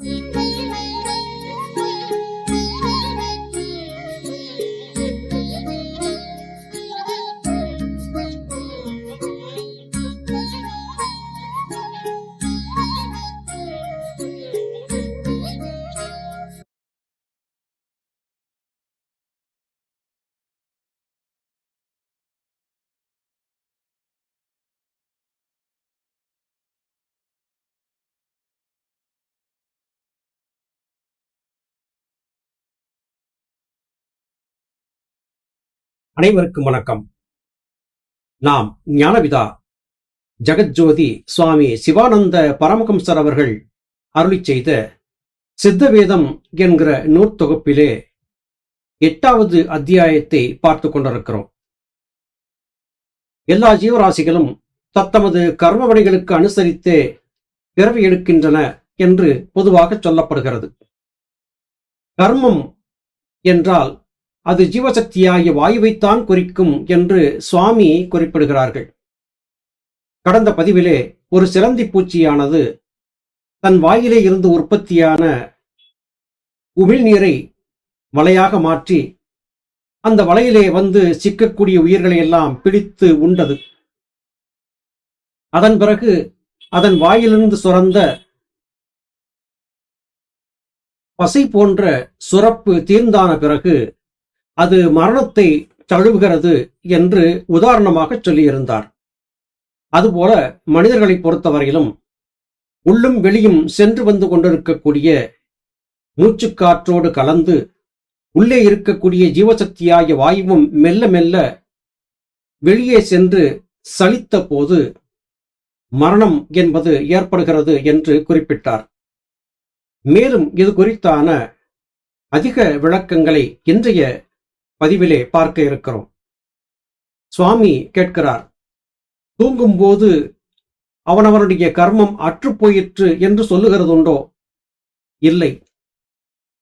Jingle அனைவருக்கும் வணக்கம். நாம் ஞானவிதா ஜெகஜோதி சுவாமி சிவானந்த பரமஹம்சர் அவர்கள் அருளி செய்த சித்தவேதம் என்கிற நூற்தொகுப்பிலே எட்டாவது அத்தியாயத்தை பார்த்து கொண்டிருக்கிறோம். எல்லா ஜீவராசிகளும் தத்தமது கர்மவணிகளுக்கு அனுசரித்தே பிறவி எடுக்கின்றன என்று பொதுவாக சொல்லப்படுகிறது. கர்மம் என்றால் அது ஜீவசக்தியாகிய வாயுவைத்தான் குறிக்கும் என்று சுவாமி குறிப்பிடுகிறார்கள். கடந்த பதிவிலே ஒரு சிலந்தி பூச்சியானது தன் வாயிலே இருந்து உற்பத்தியான உமிழ்நீரை வலையாக மாற்றி அந்த வலையிலே வந்து சிக்கக்கூடிய உயிர்களை எல்லாம் பிடித்து உண்டது. அதன் பிறகு அதன் வாயிலிருந்து சுரந்த பசை போன்ற சுரப்பு தீர்ந்தான பிறகு அது மரணத்தை தழுவுகிறது என்று உதாரணமாக சொல்லியிருந்தார். அதுபோல மனிதர்களை பொறுத்தவரையிலும் உள்ளும் வெளியும் சென்று வந்து கொண்டிருக்கக்கூடிய மூச்சுக்காற்றோடு கலந்து உள்ளே இருக்கக்கூடிய ஜீவசக்தியாகிய வாயுவும் மெல்ல மெல்ல வெளியே சென்று சலித்த போது மரணம் என்பது ஏற்படுகிறது என்று குறிப்பிட்டார். மேலும் இது குறித்தான அதிக விளக்கங்களை இன்றைய பதிவிலே பார்க்க இருக்கிறோம். சுவாமி கேட்கிறார் தூங்கும்போது அவனவனுடைய கர்மம் அற்றுப்போயிற்று என்று சொல்லுகிறதுண்டோ? இல்லை.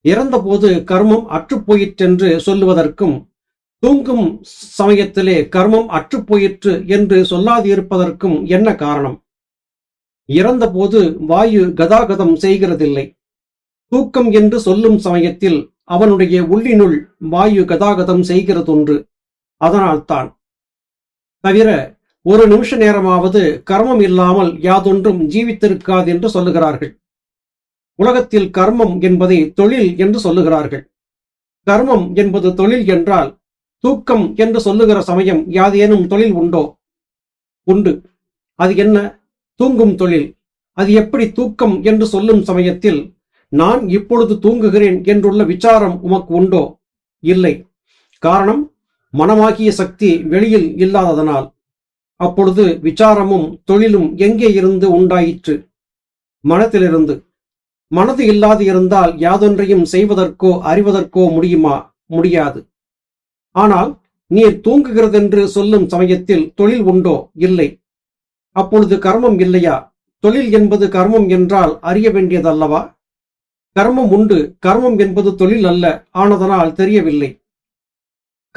இறந்தபோது கர்மம் அற்றுப்போயிற்றென்று சொல்லுவதற்கும் தூங்கும் சமயத்திலே கர்மம் அற்றுப்போயிற்று என்று சொல்லாதிருப்பதற்கும் என்ன காரணம்? இறந்தபோது வாயு கதாகதம் செய்கிறதில்லை. தூக்கம் என்று சொல்லும் சமயத்தில் அவனுடைய உள்ளினுள் வாயு கதாகதம் செய்கிறதொன்று. அதனால்தான். தவிர ஒரு நிமிஷ நேரமாவது கர்மம் இல்லாமல் யாதொன்றும் ஜீவித்திருக்காது என்று சொல்லுகிறார்கள். உலகத்தில் கர்மம் என்பதை தொழில் என்று சொல்லுகிறார்கள். கர்மம் என்பது தொழில் என்றால் தூக்கம் என்று சொல்லுகிற சமயம் யாதேனும் தொழில் உண்டோ? உண்டு. அது என்ன? தூங்கும் தொழில். அது எப்படி தூக்கம் என்று சொல்லும் சமயத்தில் நான் இப்பொழுது தூங்குகிறேன் என்றுள்ள விசாரம் உமக்கு உண்டோ? இல்லை. காரணம் மனமாகிய சக்தி வெளியில் இல்லாததனால். அப்பொழுது விசாரமும் தொழிலும் எங்கே இருந்து உண்டாயிற்று? மனத்திலிருந்து. மனது இல்லாது இருந்தால் யாதொன்றையும் செய்வதற்கோ அறிவதற்கோ முடியுமா? முடியாது. ஆனால் நீர் தூங்குகிறதென்று சொல்லும் சமயத்தில் தொழில் உண்டோ? இல்லை. அப்பொழுது கர்மம் இல்லையா? தொழில் என்பது கர்மம் என்றால் அறிய வேண்டியதல்லவா? கர்மம் உண்டு. கர்மம் என்பது தொழில் அல்ல. ஆனதனால் தெரியவில்லை.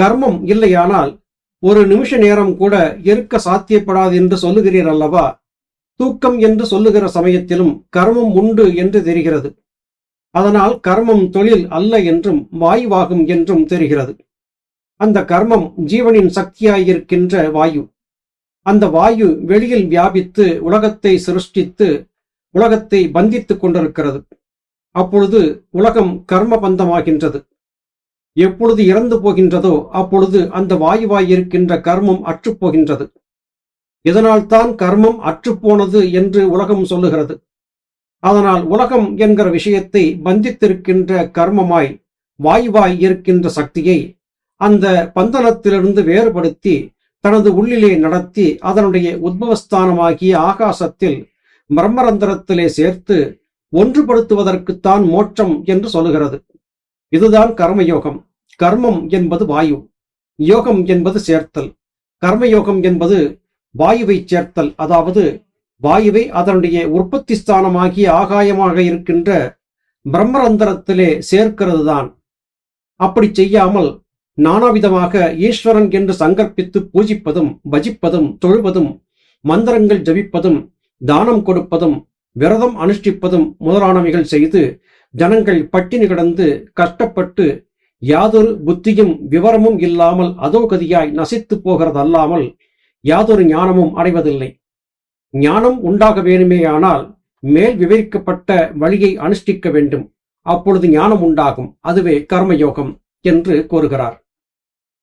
கர்மம் இல்லையானால் ஒரு நிமிஷ நேரம் கூட இருக்க சாத்தியப்படாது என்று சொல்லுகிறீர் அல்லவா? தூக்கம் என்று சொல்லுகிற சமயத்திலும் கர்மம் உண்டு என்று தெரிகிறது. அதனால் கர்மம் தொழில் அல்ல என்றும் வாயுவாகும் என்றும் தெரிகிறது. அந்த கர்மம் ஜீவனின் சக்தியாயிருக்கின்ற வாயு. அந்த வாயு வெளியில் வியாபித்து உலகத்தை சிருஷ்டித்து உலகத்தை பந்தித்துக் கொண்டிருக்கிறது. அப்பொழுது உலகம் கர்ம பந்தமாகின்றது எப்பொழுது இறந்து போகின்றதோ அப்பொழுது அந்த வாயுவாய் இருக்கின்ற கர்மம் அற்றுப்போகின்றது. இதனால்தான் கர்மம் அற்றுப்போனது என்று உலகம் சொல்லுகிறது. அதனால் உலகம் என்கிற விஷயத்தை பந்தித்திருக்கின்ற கர்மமாய் வாயுவாய் இருக்கின்ற சக்தியை அந்த பந்தனத்திலிருந்து வேறுபடுத்தி தனது உள்ளிலே நடத்தி அதனுடைய உத்பவஸ்தானமாகிய ஆகாசத்தில் பிரம்மரந்திரத்திலே சேர்த்து ஒன்றுபடுத்துவதற்குத்தான் மோட்சம் என்று சொல்லுகிறது. இதுதான் கர்மயோகம். கர்மம் என்பது வாயு. யோகம் என்பது சேர்த்தல். கர்மயோகம் என்பது வாயுவை சேர்த்தல். அதாவது வாயுவை அதனுடைய உற்பத்தி ஸ்தானமாகிய ஆகாயமாக இருக்கின்ற பிரம்மரந்தரத்திலே சேர்க்கிறது தான் அப்படி செய்யாமல் நானாவிதமாக ஈஸ்வரன் என்று சங்கற்பித்து பூஜிப்பதும் பஜிப்பதும் தொழுவதும் மந்திரங்கள் ஜபிப்பதும் தானம் கொடுப்பதும் விரதம் அனுஷ்டிப்பதும் முதலானவைகள் செய்து ஜனங்கள் பட்டினி கிடந்து கஷ்டப்பட்டு யாதொரு புத்தியும் விவரமும் இல்லாமல் அதோகதியாய் நசித்து போகிறதல்லாமல் யாதொரு ஞானமும் அடைவதில்லை. ஞானம் உண்டாக வேணுமேயானால் மேல் விவரிக்கப்பட்ட வழியை அனுஷ்டிக்க வேண்டும். அப்பொழுது ஞானம் உண்டாகும். அதுவே கர்மயோகம் என்று கூறுகிறார்.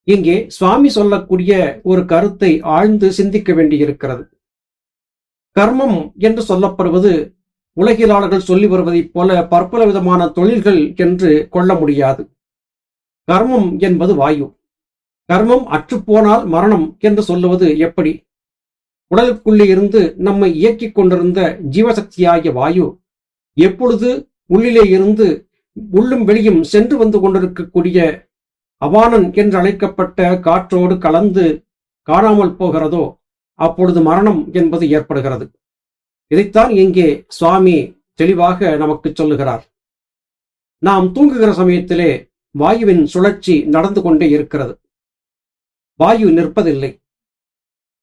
இங்கே சுவாமி சொல்லக்கூடிய ஒரு கருத்தை ஆழ்ந்து சிந்திக்க வேண்டியிருக்கிறது. கர்மம் என்று சொல்லப்படுவது உலகிலாளர்கள் சொல்லி வருவதைப் போல பற்பல விதமான தொழில்கள் என்று கொள்ள முடியாது. கர்மம் என்பது வாயு. கர்மம் அற்றுப்போனால் மரணம் என்று சொல்லுவது எப்படி? உடலுக்குள்ளே இருந்து நம்மை இயக்கிக் கொண்டிருந்த ஜீவசக்தியாகிய வாயு எப்பொழுது உள்ளிலே இருந்து உள்ளும் வெளியும் சென்று வந்து கொண்டிருக்கக்கூடிய அவானன் என்று அழைக்கப்பட்ட காற்றோடு கலந்து காணாமல் போகிறதோ அப்பொழுது மரணம் என்பது ஏற்படுகிறது. இதைத்தான் இங்கே சுவாமி தெளிவாக நமக்கு சொல்லுகிறார். நாம் தூங்குகிற சமயத்திலே வாயுவின் சுழற்சி நடந்து கொண்டே இருக்கிறது. வாயு நிற்பதில்லை.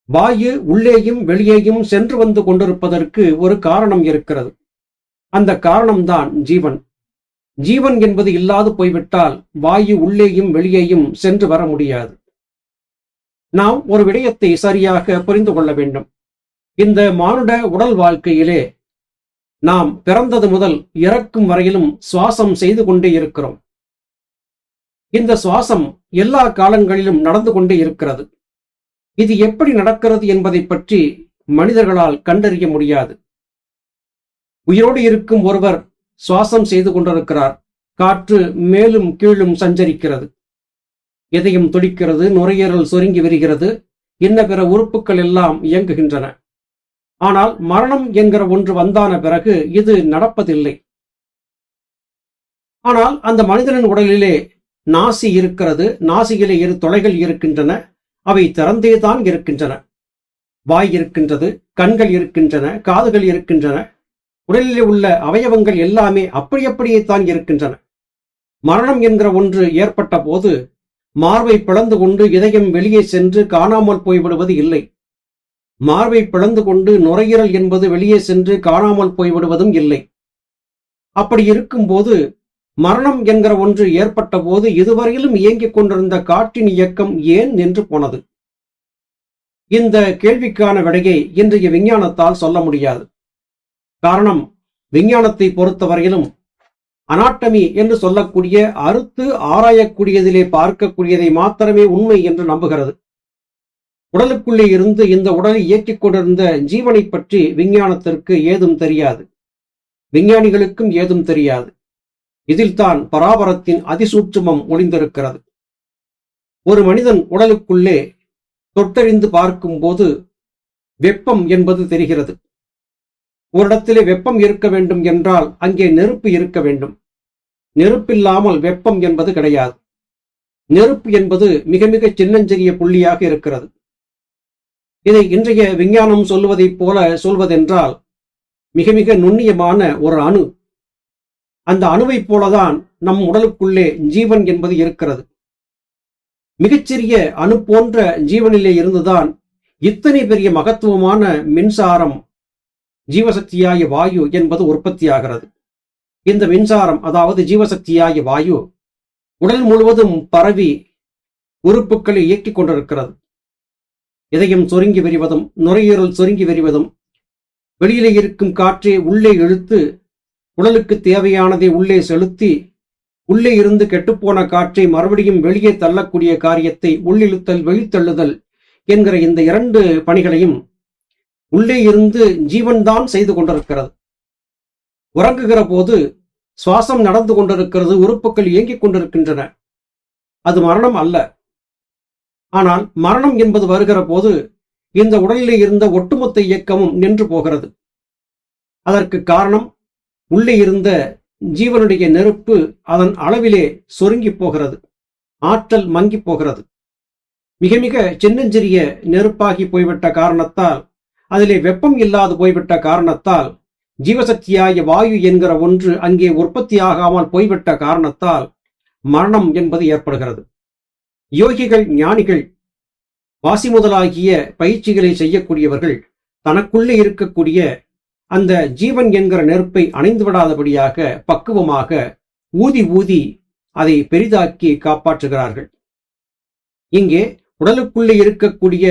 வாயு உள்ளேயும் வெளியேயும் சென்று வந்து கொண்டிருப்பதற்கு ஒரு காரணம் இருக்கிறது. அந்த காரணம்தான் ஜீவன். ஜீவன் என்பது இல்லாது போய்விட்டால் வாயு உள்ளேயும் வெளியேயும் சென்று வர முடியாது. நாம் ஒரு விடயத்தை சரியாக புரிந்து கொள்ள வேண்டும். இந்த மானுட உடல் வாழ்க்கையிலே நாம் பிறந்தது முதல் இறக்கும் வரையிலும் சுவாசம் செய்து கொண்டே இருக்கிறோம். இந்த சுவாசம் எல்லா காலங்களிலும் நடந்து கொண்டே இருக்கிறது. இது எப்படி நடக்கிறது என்பதை பற்றி மனிதர்களால் கண்டறிய முடியாது. உயிரோடு இருக்கும் ஒருவர் சுவாசம் செய்து கொண்டிருக்கிறார். காற்று மேலும் கீழும் சஞ்சரிக்கிறது. இதயம் துடிக்கிறது நுரையீரல் சொருங்கி வருகிறது இன்ன பிற உறுப்புகள் எல்லாம் இயங்குகின்றன. ஆனால் மரணம் என்கிற ஒன்று வந்தான பிறகு இது நடப்பதில்லை. ஆனால் அந்த மனிதனின் உடலிலே நாசி இருக்கிறது நாசியிலே இரு தொலைகள் இருக்கின்றன அவை திறந்தேதான் இருக்கின்றன. வாய் இருக்கின்றது கண்கள் இருக்கின்றன காதுகள் இருக்கின்றன உடலிலே உள்ள அவயவங்கள் எல்லாமே அப்படி அப்படியே தான் இருக்கின்றன. மரணம் என்கிற ஒன்று ஏற்பட்ட போது மார்பை பிளந்து கொண்டு இதயம் வெளியே சென்று காணாமல் போய்விடுவது இல்லை. மார்பை பிளந்து கொண்டு நுரையீரல் என்பது வெளியே சென்று காணாமல் போய்விடுவதும் இல்லை. அப்படி இருக்கும்போது மரணம் என்கிற ஒன்று ஏற்பட்ட போது இதுவரையிலும் இயங்கிக் கொண்டிருந்த காற்றின் இயக்கம் ஏன் நின்று போனது? இந்த கேள்விக்கான விடையை இன்றைய விஞ்ஞானத்தால் சொல்ல முடியாது. காரணம் விஞ்ஞானத்தை பொறுத்தவரையிலும் அனாட்டமி என்று சொல்லக்கூடிய அறுத்து ஆராயக்கூடியதிலே பார்க்கக்கூடியதை மாத்திரமே உண்மை என்று நம்புகிறது. உடலுக்குள்ளே இருந்து இந்த உடலை இயக்கிக் கொண்டிருந்த ஜீவனை பற்றி விஞ்ஞானத்திற்கு ஏதும் தெரியாது. விஞ்ஞானிகளுக்கும் ஏதும் தெரியாது. இதில்தான் பராபரத்தின் அதிசூட்சுமம் ஒளிந்திருக்கிறது. ஒரு மனிதன் உடலுக்குள்ளே தொட்டறிந்து பார்க்கும்போது வெப்பம் என்பது தெரிகிறது. ஒரு இடத்திலே வெப்பம் இருக்க வேண்டும் என்றால் அங்கே நெருப்பு இருக்க வேண்டும். நெருப்பில்லாமல் வெப்பம் என்பது கிடையாது. நெருப்பு என்பது மிக மிக சின்னஞ்சிறிய புள்ளியாக இருக்கிறது. இதை இன்றைய விஞ்ஞானம் சொல்வதைப் போல சொல்வதென்றால் மிக மிக நுண்ணியமான ஒரு அணு. அந்த அணுவைப் போலதான் நம் உடலுக்குள்ளே ஜீவன் என்பது இருக்கிறது. மிகச்சிறிய அணு போன்ற ஜீவனிலே இருந்துதான் இத்தனை பெரிய மகத்துவமான மின்சாரம் ஜீவசக்தியாய வாயு என்பது உற்பத்தியாகிறது. இந்த மின்சாரம் அதாவது ஜீவசக்தியாகிய வாயு உடல் முழுவதும் பரவி உறுப்புகளை இயக்கிக் கொண்டிருக்கிறது. இதயம் சொருங்கி விரிவதும் நுரையீரல் சொருங்கி விரிவதும் வெளியிலே இருக்கும் காற்றை உள்ளே இழுத்து உடலுக்கு தேவையானதை உள்ளே செலுத்தி உள்ளே இருந்து கெட்டுப்போன காற்றை மறுபடியும் வெளியே தள்ளக்கூடிய காரியத்தை உள்ளிழுத்தல் வெளித்தள்ளுதல் என்கிற இந்த இரண்டு பணிகளையும் உள்ளே இருந்து ஜீவன்தான் செய்து கொண்டிருக்கிறது. உறங்குகிற போது சுவாசம் நடந்து கொண்டிருக்கிறது உறுப்புகள் இயங்கிக் கொண்டிருக்கின்றன. அது மரணம் அல்ல. ஆனால் மரணம் என்பது வருகிற போது இந்த உடலிலே இருந்த ஒட்டுமொத்த இயக்கமும் நின்று போகிறது. அதற்கு காரணம் உள்ளே இருந்த ஜீவனுடைய நெருப்பு அதன் அளவிலே சொருங்கி போகிறது. ஆற்றல் மங்கி போகிறது. மிக மிக சின்னஞ்சிறிய நெருப்பாகி போய்விட்ட காரணத்தால் அதிலே வெப்பம் இல்லாது போய்விட்ட காரணத்தால் ஜீவசக்தியாகிய வாயு என்கிற ஒன்று அங்கே உற்பத்தியாகாமல் போய்விட்ட காரணத்தால் மரணம் என்பது ஏற்படுகிறது. யோகிகள் ஞானிகள் வாசி முதலாகிய பயிற்சிகளை செய்யக்கூடியவர்கள் தனக்குள்ளே இருக்கக்கூடிய அந்த ஜீவன் என்கிற நெருப்பை அணைந்து விடாதபடியாக பக்குவமாக ஊதி ஊதி அதை பெரிதாக்கி காப்பாற்றுகிறார்கள். இங்கே உடலுக்குள்ளே இருக்கக்கூடிய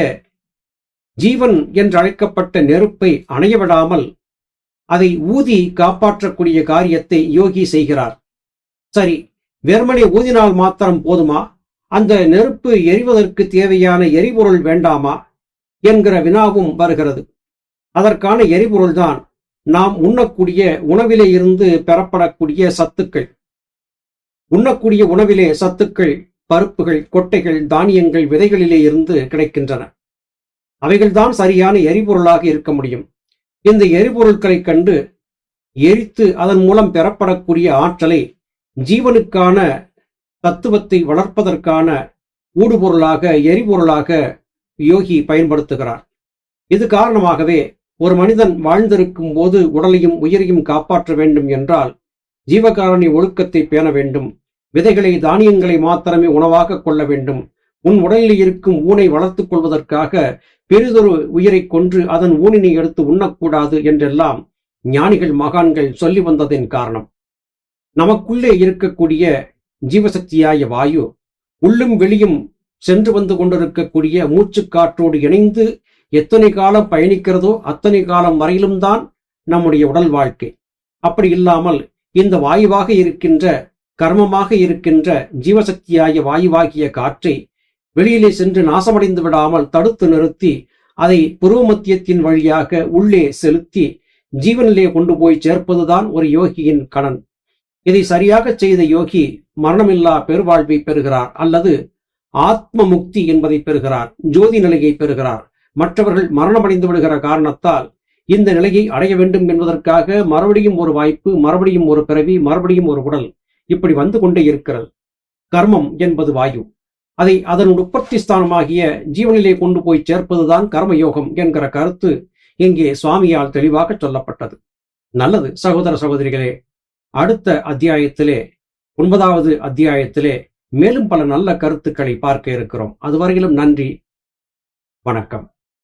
ஜீவன் என்று அழைக்கப்பட்ட நெருப்பை அணைய விடாமல் அதை ஊதி காப்பாற்றக்கூடிய காரியத்தை யோகி செய்கிறார். சரி வெறுமனே ஊதினால் மாத்திரம் போதுமா? அந்த நெருப்பு எரிவதற்கு தேவையான எரிபொருள் வேண்டாமா? என்கிற வினாவும் வருகிறது. அதற்கான எரிபொருள்தான் நாம் உண்ணக்கூடிய உணவிலே இருந்து பெறப்படக்கூடிய சத்துக்கள். உண்ணக்கூடிய உணவிலே சத்துக்கள் பருப்புகள் கொட்டைகள் தானியங்கள் விதைகளிலே இருந்து கிடைக்கின்றன. அவைகள்தான் சரியான எரிபொருளாக இருக்க முடியும். இந்த எரிபொருட்களை கண்டு எரித்து அதன் மூலம் பெறப்படக்கூடிய ஆற்றலை ஜீவனுக்கான தத்துவத்தை வளர்ப்பதற்கான ஊடுபொருளாக எரிபொருளாக யோகி பயன்படுத்துகிறார். இது காரணமாகவே ஒரு மனிதன் வாழ்ந்திருக்கும் போது உடலையும் உயிரையும் காப்பாற்ற வேண்டும் என்றால் ஜீவகாரணி ஒழுக்கத்தை பேண வேண்டும். விதைகளை தானியங்களை மாத்திரமே உணவாக கொள்ள வேண்டும். உன் உடலில் இருக்கும் ஊனை வளர்த்துக் கொள்வதற்காக பெரிதொரு உயிரை கொன்று அதன் ஊனினை எடுத்து உண்ணக்கூடாது என்றெல்லாம் ஞானிகள் மகான்கள் சொல்லி வந்ததின் காரணம். நமக்குள்ளே இருக்கக்கூடிய ஜீவசக்தியாய வாயு உள்ளும் வெளியும் சென்று வந்து கொண்டிருக்கக்கூடிய மூச்சு காற்றோடு இணைந்து எத்தனை காலம் பயணிக்கிறதோ அத்தனை காலம் வரையிலும் தான் நம்முடைய உடல் வாழ்க்கை. அப்படி இல்லாமல் இந்த வாயுவாக இருக்கின்ற கர்மமாக இருக்கின்ற ஜீவசக்தியாகிய வாயுவாகிய காற்றை வெளியிலே சென்று நாசமடைந்து விடாமல் தடுத்து நிறுத்தி அதை புருவ மத்தியத்தின் வழியாக உள்ளே செலுத்தி ஜீவனிலே கொண்டு போய் சேர்ப்பதுதான் ஒரு யோகியின் கடன். இதை சரியாக செய்த யோகி மரணமில்லா பெருவாழ்வை பெறுகிறார் அல்லது ஆத்ம முக்தி என்பதை பெறுகிறார் ஜோதி நிலையை பெறுகிறார். மற்றவர்கள் மரணமடைந்து விடுகிற காரணத்தால் இந்த நிலையை அடைய வேண்டும் என்பதற்காக மறுபடியும் ஒரு வாய்ப்பு மறுபடியும் ஒரு பிறவி மறுபடியும் ஒரு உடல் இப்படி வந்து கொண்டே இருக்கிறது. கர்மம் என்பது வாயு. அதை அதன் உற்பத்தி ஸ்தானமாகிய ஜீவனிலே கொண்டு போய் சேர்ப்பதுதான் கர்மயோகம் என்கிற கருத்து இங்கே சுவாமியால் தெளிவாக சொல்லப்பட்டது. நல்லது சகோதர சகோதரிகளே அடுத்த அத்தியாயத்திலே ஒன்பதாவது அத்தியாயத்திலே மேலும் பல நல்ல கருத்துக்களை பார்க்க இருக்கிறோம். அதுவரையிலும் நன்றி வணக்கம்.